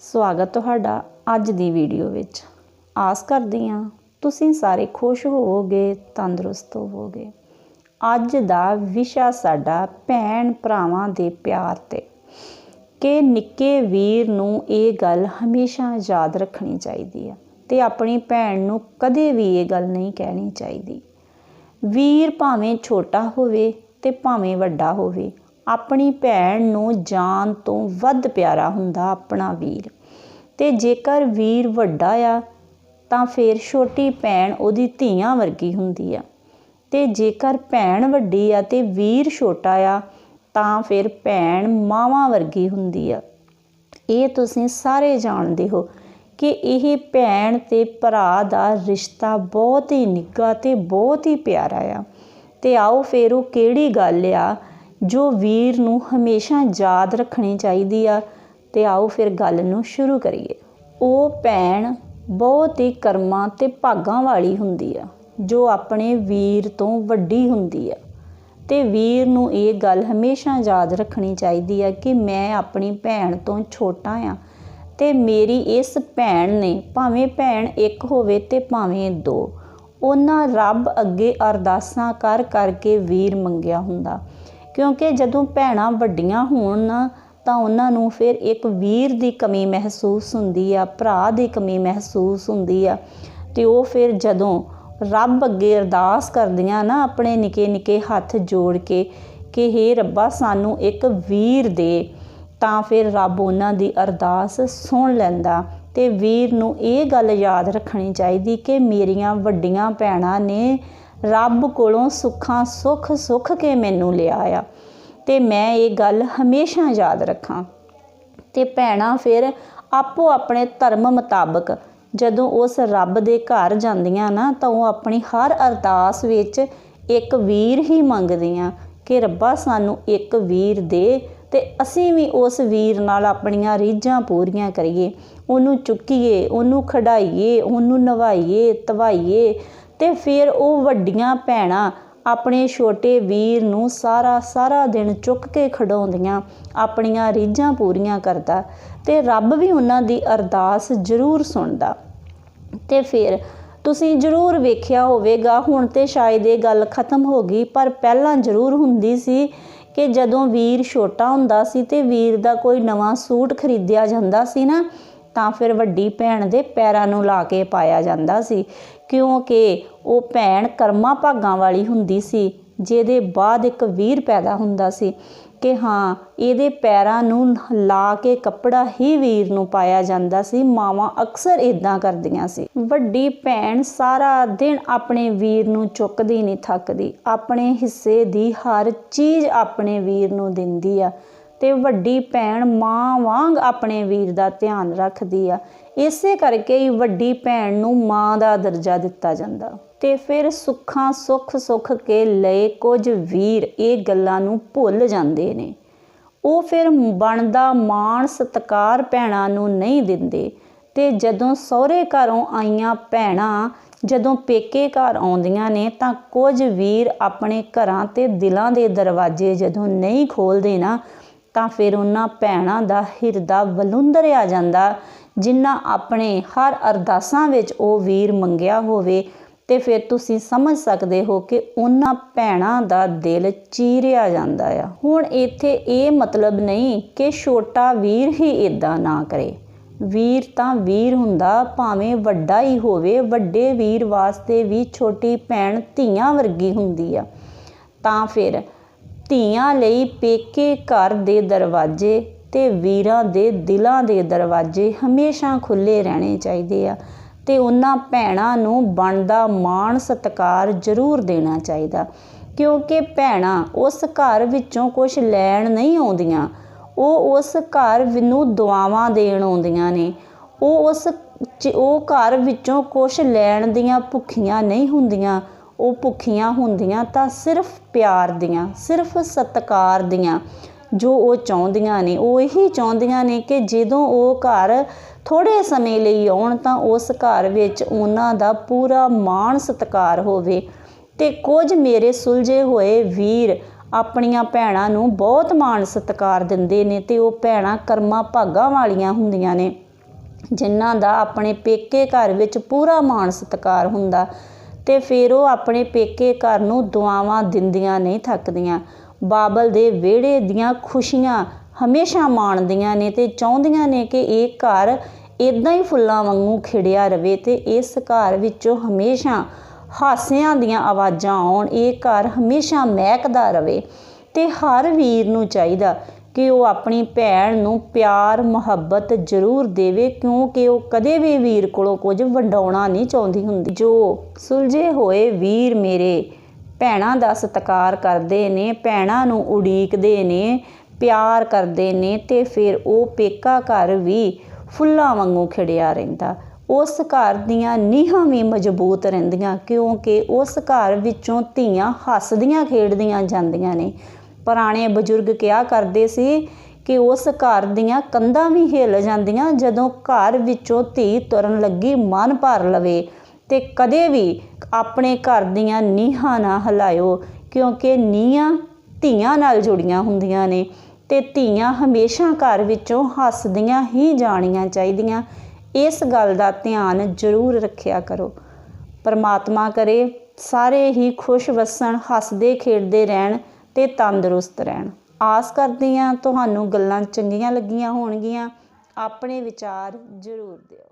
ਸਵਾਗਤ ਤੁਹਾਡਾ ਅੱਜ ਦੀ ਵੀਡੀਓ ਵਿੱਚ। ਆਸ ਕਰਦੀ ਹਾਂ ਤੁਸੀਂ ਸਾਰੇ ਖੁਸ਼ ਹੋਵੋਗੇ, ਤੰਦਰੁਸਤ ਹੋਵੋਗੇ। ਅੱਜ ਦਾ ਵਿਸ਼ਾ ਸਾਡਾ ਭੈਣ ਭਰਾਵਾਂ ਦੇ ਪਿਆਰ ਤੇ। ਕਿ ਨਿੱਕੇ ਵੀਰ ਨੂੰ ਇਹ ਗੱਲ ਹਮੇਸ਼ਾ ਯਾਦ ਰੱਖਣੀ ਚਾਹੀਦੀ ਹੈ ਤੇ ਆਪਣੀ ਭੈਣ ਨੂੰ ਕਦੇ ਵੀ ਇਹ ਗੱਲ ਨਹੀਂ ਕਹਿਣੀ ਚਾਹੀਦੀ। ਵੀਰ ਭਾਵੇਂ ਛੋਟਾ ਹੋਵੇ ਤੇ ਭਾਵੇਂ ਵੱਡਾ ਹੋਵੇ ਆਪਣੀ ਭੈਣ ਨੂੰ ਜਾਨ ਤੋਂ ਵੱਧ ਪਿਆਰਾ ਹੁੰਦਾ ਆਪਣਾ ਵੀਰ। ਤੇ ਜੇਕਰ ਵੀਰ ਵੱਡਾ ਆ, ਤਾਂ ਫਿਰ ਛੋਟੀ ਭੈਣ ਉਹਦੀ ਧੀਆਂ ਵਰਗੀ ਹੁੰਦੀ ਆ। ਤੇ ਜੇਕਰ ਭੈਣ ਵੱਡੀ ਆ ਤੇ ਵੀਰ ਛੋਟਾ ਆ, ਤਾਂ ਫਿਰ ਭੈਣ ਮਾਵਾਂ ਵਰਗੀ ਹੁੰਦੀ ਆ। ਇਹ ਤੁਸੀਂ ਸਾਰੇ ਜਾਣਦੇ ਹੋ ਕਿ ਇਹ ਭੈਣ ਤੇ ਭਰਾ ਦਾ ਰਿਸ਼ਤਾ ਬਹੁਤ ਹੀ ਨਿੱਘਾ ਤੇ ਬਹੁਤ ਹੀ ਪਿਆਰਾ ਆ। ਤੇ ਆਓ ਫਿਰ ਉਹ ਕਿਹੜੀ ਗੱਲ ਆ ਜੋ ਵੀਰ ਨੂੰ ਹਮੇਸ਼ਾ ਯਾਦ ਰੱਖਣੀ ਚਾਹੀਦੀ ਆ, ਤੇ ਆਓ ਫਿਰ ਗੱਲ ਨੂੰ ਸ਼ੁਰੂ ਕਰੀਏ। ਉਹ ਭੈਣ ਬਹੁਤ ਹੀ ਕਰਮਾਂ ਤੇ ਭਾਗਾਂ ਵਾਲੀ ਹੁੰਦੀ ਆ, ਜੋ ਆਪਣੇ ਵੀਰ ਤੋਂ ਵੱਡੀ ਹੁੰਦੀ ਆ। ਤੇ ਵੀਰ ਨੂੰ ਇਹ ਗੱਲ ਹਮੇਸ਼ਾ ਯਾਦ ਰੱਖਣੀ ਚਾਹੀਦੀ ਆ ਕਿ ਮੈਂ ਆਪਣੀ ਭੈਣ ਤੋਂ ਛੋਟਾ ਆ, ਤੇ ਮੇਰੀ ਇਸ ਭੈਣ ਨੇ ਭਾਵੇਂ ਭੈਣ ਇੱਕ ਹੋਵੇ ਤੇ ਭਾਵੇਂ ਦੋ, ਉਹਨਾਂ ਰੱਬ ਅੱਗੇ ਅਰਦਾਸਾਂ ਕਰ ਕਰਕੇ ਵੀਰ ਮੰਗਿਆ ਹੁੰਦਾ। ਕਿਉਂਕਿ ਜਦੋਂ ਭੈਣਾਂ ਵੱਡੀਆਂ ਹੋਣ ਨਾ, ਤਾਂ ਉਹਨਾਂ ਨੂੰ ਫਿਰ ਇੱਕ ਵੀਰ ਦੀ ਕਮੀ ਮਹਿਸੂਸ ਹੁੰਦੀ ਆ, ਭਰਾ ਦੀ ਕਮੀ ਮਹਿਸੂਸ ਹੁੰਦੀ ਆ। ਤੇ ਉਹ ਫਿਰ ਜਦੋਂ ਰੱਬ ਅੱਗੇ ਅਰਦਾਸ ਕਰਦੀਆਂ ਨਾ ਆਪਣੇ ਨਿੱਕੇ ਨਿੱਕੇ ਹੱਥ ਜੋੜ ਕੇ ਕਿ ਹੇ ਰੱਬਾ, ਸਾਨੂੰ ਇੱਕ ਵੀਰ ਦੇ, ਤਾਂ ਫਿਰ ਰੱਬ ਉਹਨਾਂ ਦੀ ਅਰਦਾਸ ਸੁਣ ਲੈਂਦਾ। ਤੇ ਵੀਰ ਨੂੰ ਇਹ ਗੱਲ ਯਾਦ ਰੱਖਣੀ ਚਾਹੀਦੀ ਕਿ ਮੇਰੀਆਂ ਵੱਡੀਆਂ ਭੈਣਾਂ ਨੇ ਰੱਬ ਕੋਲੋਂ ਸੁੱਖਾਂ ਸੁੱਖ ਸੁੱਖ ਕੇ ਮੈਨੂੰ ਲਿਆ ਆ ਤੇ ਮੈਂ ਇਹ ਗੱਲ ਹਮੇਸ਼ਾ ਯਾਦ ਰੱਖਾਂ। ਤੇ ਭੈਣਾਂ, ਫਿਰ ਆਪੋ ਆਪਣੇ ਧਰਮ ਮੁਤਾਬਕ ਜਦੋਂ ਉਸ ਰੱਬ ਦੇ ਘਰ ਜਾਂਦੀਆਂ ਨਾ, ਤਾਂ ਉਹ ਆਪਣੀ ਹਰ ਅਰਦਾਸ ਵਿੱਚ ਇੱਕ ਵੀਰ ਹੀ ਮੰਗਦੀਆਂ ਕਿ ਰੱਬਾ ਸਾਨੂੰ ਇੱਕ ਵੀਰ ਦੇ ਤੇ ਅਸੀਂ ਵੀ ਉਸ ਵੀਰ ਨਾਲ ਆਪਣੀਆਂ ਰੀਝਾਂ ਪੂਰੀਆਂ ਕਰੀਏ। ਉਹਨੂੰ ਚੁੱਕੀਏ, ਉਹਨੂੰ ਖੜਾਈਏ, ਉਹਨੂੰ ਨਵਾਈਏ, ਤਵਾਈਏ। ਤੇ ਫਿਰ ਉਹ ਵੱਡੀਆਂ ਭੈਣਾਂ ਆਪਣੇ ਛੋਟੇ ਵੀਰ ਨੂੰ ਸਾਰਾ ਸਾਰਾ ਦਿਨ ਚੁੱਕ ਕੇ ਖਡਾਉਂਦੀਆਂ, ਆਪਣੀਆਂ ਰੀਝਾਂ ਪੂਰੀਆਂ ਕਰਦਾ ਤੇ ਰੱਬ ਵੀ ਉਹਨਾਂ ਦੀ ਅਰਦਾਸ ਜ਼ਰੂਰ ਸੁਣਦਾ। ਤੇ ਫਿਰ ਤੁਸੀਂ ਜ਼ਰੂਰ ਵੇਖਿਆ ਹੋਵੇਗਾ, ਹੁਣ ਤੇ ਸ਼ਾਇਦ ਇਹ ਗੱਲ ਖਤਮ ਹੋ ਗਈ, ਪਰ ਪਹਿਲਾਂ ਜ਼ਰੂਰ ਹੁੰਦੀ ਸੀ ਕਿ ਜਦੋਂ ਵੀਰ ਛੋਟਾ ਹੁੰਦਾ ਸੀ ਤੇ ਵੀਰ ਦਾ ਕੋਈ ਨਵਾਂ ਸੂਟ ਖਰੀਦਿਆ ਜਾਂਦਾ ਸੀ ਨਾ ਤਾਂ ਫਿਰ ਵੱਡੀ ਭੈਣ ਦੇ ਪੈਰਾਂ ਨੂੰ ਲਾ ਕੇ ਪਾਇਆ ਜਾਂਦਾ ਸੀ, ਕਿਉਂਕਿ ਉਹ ਭੈਣ ਕਰਮਾਂ ਭਾਗਾਂ ਵਾਲੀ ਹੁੰਦੀ ਸੀ, ਜਿਹਦੇ ਬਾਅਦ ਇੱਕ ਵੀਰ ਪੈਦਾ ਹੁੰਦਾ ਸੀ, ਕਿ ਹਾਂ, ਇਹਦੇ ਪੈਰਾਂ ਨੂੰ ਲਾ ਕੇ ਕੱਪੜਾ ਹੀ ਵੀਰ ਨੂੰ ਪਾਇਆ ਜਾਂਦਾ ਸੀ, ਮਾਵਾਂ ਅਕਸਰ ਇਦਾਂ ਕਰਦੀਆਂ ਸੀ। ਵੱਡੀ ਭੈਣ ਸਾਰਾ ਦਿਨ ਆਪਣੇ ਵੀਰ ਨੂੰ ਚੁੱਕਦੀ ਨਹੀਂ ਥੱਕਦੀ, ਆਪਣੇ ਹਿੱਸੇ ਦੀ ਹਰ ਚੀਜ਼ ਆਪਣੇ ਵੀਰ ਨੂੰ ਦਿੰਦੀ ਆ। ਤੇ ਵੱਡੀ ਭੈਣ ਮਾਂ ਵਾਂਗ ਆਪਣੇ ਵੀਰ ਦਾ ਧਿਆਨ ਰੱਖਦੀ ਆ। ਇਸੇ ਕਰਕੇ ਹੀ ਵੱਡੀ ਭੈਣ ਨੂੰ ਮਾਂ ਦਾ ਦਰਜਾ ਦਿੱਤਾ ਜਾਂਦਾ। ਤੇ ਫਿਰ ਸੁੱਖਾਂ ਸੁੱਖ ਸੁੱਖ ਕੇ ਲਏ ਕੁਝ ਵੀਰ ਇਹ ਗੱਲਾਂ ਨੂੰ ਭੁੱਲ ਜਾਂਦੇ ਨੇ। ਉਹ ਫਿਰ ਬਣਦਾ ਮਾਣ ਸਤਕਾਰ ਭੈਣਾਂ ਨੂੰ ਨਹੀਂ ਦਿੰਦੇ। ਤੇ ਜਦੋਂ ਸਹੁਰੇ ਘਰੋਂ ਆਈਆਂ ਭੈਣਾਂ ਜਦੋਂ ਪੇਕੇ ਘਰ ਆਉਂਦੀਆਂ ਨੇ ਤਾਂ ਕੁਝ ਵੀਰ ਆਪਣੇ ਘਰਾਂ ਤੇ ਦਿਲਾਂ ਦੇ ਦਰਵਾਜ਼ੇ ਜਦੋਂ ਨਹੀਂ ਖੋਲਦੇ ਨਾ ਤਾਂ ਫਿਰ ਉਹਨਾਂ ਭੈਣਾਂ ਦਾ ਹਿਰਦਾ ਵਲੁੰਦਰਿਆ ਜਾਂਦਾ ਜਿਨ੍ਹਾਂ ਆਪਣੇ ਹਰ ਅਰਦਾਸਾਂ ਵਿੱਚ ਉਹ ਵੀਰ ਮੰਗਿਆ ਹੋਵੇ। ਤੇ ਫਿਰ ਤੁਸੀਂ ਸਮਝ ਸਕਦੇ ਹੋ ਕਿ ਉਹਨਾਂ ਭੈਣਾਂ ਦਾ ਦਿਲ ਚੀਰਿਆ ਜਾਂਦਾ ਆ। ਹੁਣ ਇੱਥੇ ਇਹ ਮਤਲਬ ਨਹੀਂ ਕਿ ਛੋਟਾ ਵੀਰ ਹੀ ਇਦਾਂ ਨਾ ਕਰੇ। ਵੀਰ ਤਾਂ ਵੀਰ ਹੁੰਦਾ, ਭਾਵੇਂ ਵੱਡਾ ਹੀ ਹੋਵੇ, ਵੱਡੇ ਵੀਰ ਵਾਸਤੇ ਵੀ ਛੋਟੀ ਭੈਣ ਧੀਆਂ ਵਰਗੀ ਹੁੰਦੀ ਆ। ਤਾਂ ਫਿਰ ਧੀਆਂ ਲਈ ਪੇਕੇ ਘਰ ਦੇ ਦਰਵਾਜ਼ੇ ਅਤੇ ਵੀਰਾਂ ਦੇ ਦਿਲਾਂ ਦੇ ਦਰਵਾਜ਼ੇ ਹਮੇਸ਼ਾ ਖੁੱਲ੍ਹੇ ਰਹਿਣੇ ਚਾਹੀਦੇ ਆ ਅਤੇ ਉਹਨਾਂ ਭੈਣਾਂ ਨੂੰ ਬਣਦਾ ਮਾਣ ਸਤਿਕਾਰ ਜ਼ਰੂਰ ਦੇਣਾ ਚਾਹੀਦਾ। ਕਿਉਂਕਿ ਭੈਣਾਂ ਉਸ ਘਰ ਵਿੱਚੋਂ ਕੁਝ ਲੈਣ ਨਹੀਂ ਆਉਂਦੀਆਂ, ਉਹ ਉਸ ਘਰ ਨੂੰ ਦੁਆਵਾਂ ਦੇਣ ਆਉਂਦੀਆਂ ਨੇ। ਉਹ ਉਸ ਉਹ ਘਰ ਵਿੱਚੋਂ ਕੁਝ ਲੈਣ ਦੀਆਂ ਭੁੱਖੀਆਂ ਨਹੀਂ ਹੁੰਦੀਆਂ ਉਹ ਭੁੱਖੀਆਂ ਹੁੰਦੀਆਂ ਤਾਂ ਸਿਰਫ ਪਿਆਰ ਦੀਆਂ, ਸਿਰਫ ਸਤਿਕਾਰ ਦੀਆਂ ਜੋ ਉਹ ਚਾਹੁੰਦੀਆਂ ਨੇ। ਉਹ ਇਹੀ ਚਾਹੁੰਦੀਆਂ ਨੇ ਕਿ ਜਦੋਂ ਉਹ ਘਰ ਥੋੜੇ ਸਮੇਂ ਲਈ ਆਉਣ ਤਾਂ ਉਸ ਘਰ ਵਿੱਚ ਉਹਨਾਂ ਦਾ ਪੂਰਾ ਮਾਣ ਸਤਿਕਾਰ ਹੋਵੇ। ਤੇ ਕੁਝ ਮੇਰੇ ਸੁਲਝੇ ਹੋਏ ਵੀਰ ਆਪਣੀਆਂ ਭੈਣਾਂ ਨੂੰ ਬਹੁਤ ਮਾਣ ਸਤਿਕਾਰ ਦਿੰਦੇ ਨੇ ਤੇ ਉਹ ਭੈਣਾਂ ਕਰਮਾਂ ਭਾਗਾਂ ਵਾਲੀਆਂ ਹੁੰਦੀਆਂ ਨੇ, ਜਿਨ੍ਹਾਂ ਦਾ ਆਪਣੇ ਪੇਕੇ ਘਰ ਵਿੱਚ ਪੂਰਾ ਮਾਣ ਸਤਿਕਾਰ ਹੁੰਦਾ। ਤੇ ਫਿਰ ਉਹ ਆਪਣੇ ਪੇਕੇ ਘਰ ਨੂੰ ਦੁਆਵਾਂ ਦਿੰਦੀਆਂ ਨਹੀਂ ਥੱਕਦੀਆਂ। ਬਾਬਲ ਦੇ ਵਿਹੜੇ ਦੀਆਂ ਖੁਸ਼ੀਆਂ ਹਮੇਸ਼ਾ ਮਾਣਦੀਆਂ ਨੇ ਤੇ ਚਾਹੁੰਦੀਆਂ ਨੇ ਕਿ ਇਹ ਘਰ ਇਦਾਂ ਹੀ ਫੁੱਲਾਂ ਵਾਂਗੂ ਖਿੜਿਆ ਰਵੇ ਤੇ ਇਸ ਘਰ ਵਿੱਚੋਂ ਹਮੇਸ਼ਾ ਹਾਸਿਆਂ ਦੀਆਂ ਆਵਾਜ਼ਾਂ ਆਉਣ, ਇਹ ਘਰ ਹਮੇਸ਼ਾ ਮਹਿਕਦਾ ਰਵੇ ਤੇ ਹਰ ਵੀਰ ਨੂੰ ਚਾਹੀਦਾ। ਕਿ ਉਹ ਆਪਣੀ ਭੈਣ ਨੂੰ ਪਿਆਰ, ਮੁਹੱਬਤ ਜ਼ਰੂਰ ਦੇਵੇ, ਕਿਉਂਕਿ ਉਹ ਕਦੇ ਵੀ ਵੀਰ ਕੋਲੋਂ ਕੁਝ ਵੰਡਾਉਣਾ ਨਹੀਂ ਚਾਹੁੰਦੀ ਹੁੰਦੀ। ਜੋ ਸੁਲਝੇ ਹੋਏ ਵੀਰ ਮੇਰੇ ਭੈਣਾਂ ਦਾ ਸਤਿਕਾਰ ਕਰਦੇ ਨੇ, ਭੈਣਾਂ ਨੂੰ ਉਡੀਕਦੇ ਨੇ, ਪਿਆਰ ਕਰਦੇ ਨੇ, ਤੇ ਫਿਰ ਉਹ ਪੇਕਾ ਘਰ ਵੀ ਫੁੱਲਾਂ ਵਾਂਗੂ ਖਿੜਿਆ ਰਹਿੰਦਾ। ਉਸ ਘਰ ਦੀਆਂ ਨੀਹਾਂ ਵੀ ਮਜ਼ਬੂਤ ਰਹਿੰਦੀਆਂ, ਕਿਉਂਕਿ ਉਸ ਘਰ ਵਿੱਚੋਂ ਧੀਆਂ ਹੱਸਦੀਆਂ, ਖੇਡਦੀਆਂ ਜਾਂਦੀਆਂ ਨੇ। ਪੁਰਾਣੇ ਬਜ਼ੁਰਗ ਕਿਹਾ ਕਰਦੇ ਸੀ ਕਿ ਉਸ ਘਰ ਦੀਆਂ ਕੰਧਾਂ ਵੀ ਹਿੱਲ ਜਾਂਦੀਆਂ ਜਦੋਂ ਘਰ ਵਿੱਚੋਂ ਧੀ ਤੁਰਨ ਲੱਗੀ, ਮਨ ਭਰ ਲਵੇ ਤੇ ਕਦੇ ਵੀ ਆਪਣੇ ਘਰ ਦੀਆਂ ਨੀਹਾਂ ਨਾ ਹਿਲਾਇਓ, ਕਿਉਂਕਿ ਨੀਹਾਂ ਧੀਆਂ ਨਾਲ ਜੁੜੀਆਂ ਹੁੰਦੀਆਂ ਨੇ ਤੇ ਧੀਆਂ ਹਮੇਸ਼ਾ ਘਰ ਵਿੱਚੋਂ ਹੱਸਦੀਆਂ ਹੀ ਜਾਣੀਆਂ ਚਾਹੀਦੀਆਂ। ਇਸ ਗੱਲ ਦਾ ਧਿਆਨ ਜ਼ਰੂਰ ਰੱਖਿਆ ਕਰੋ। ਪਰਮਾਤਮਾ ਕਰੇ, ਸਾਰੇ ਹੀ ਖੁਸ਼ ਵਸਣ, ਹੱਸਦੇ, ਖੇਡਦੇ ਰਹਿਣ ਤੇ ਤੰਦਰੁਸਤ ਰਹਿਣ। ਆਸ ਕਰਦੀ ਹਾਂ ਤੁਹਾਨੂੰ ਗੱਲਾਂ ਚੰਗੀਆਂ ਲੱਗੀਆਂ ਹੋਣਗੀਆਂ। ਆਪਣੇ ਵਿਚਾਰ ਜ਼ਰੂਰ ਦਿਓ।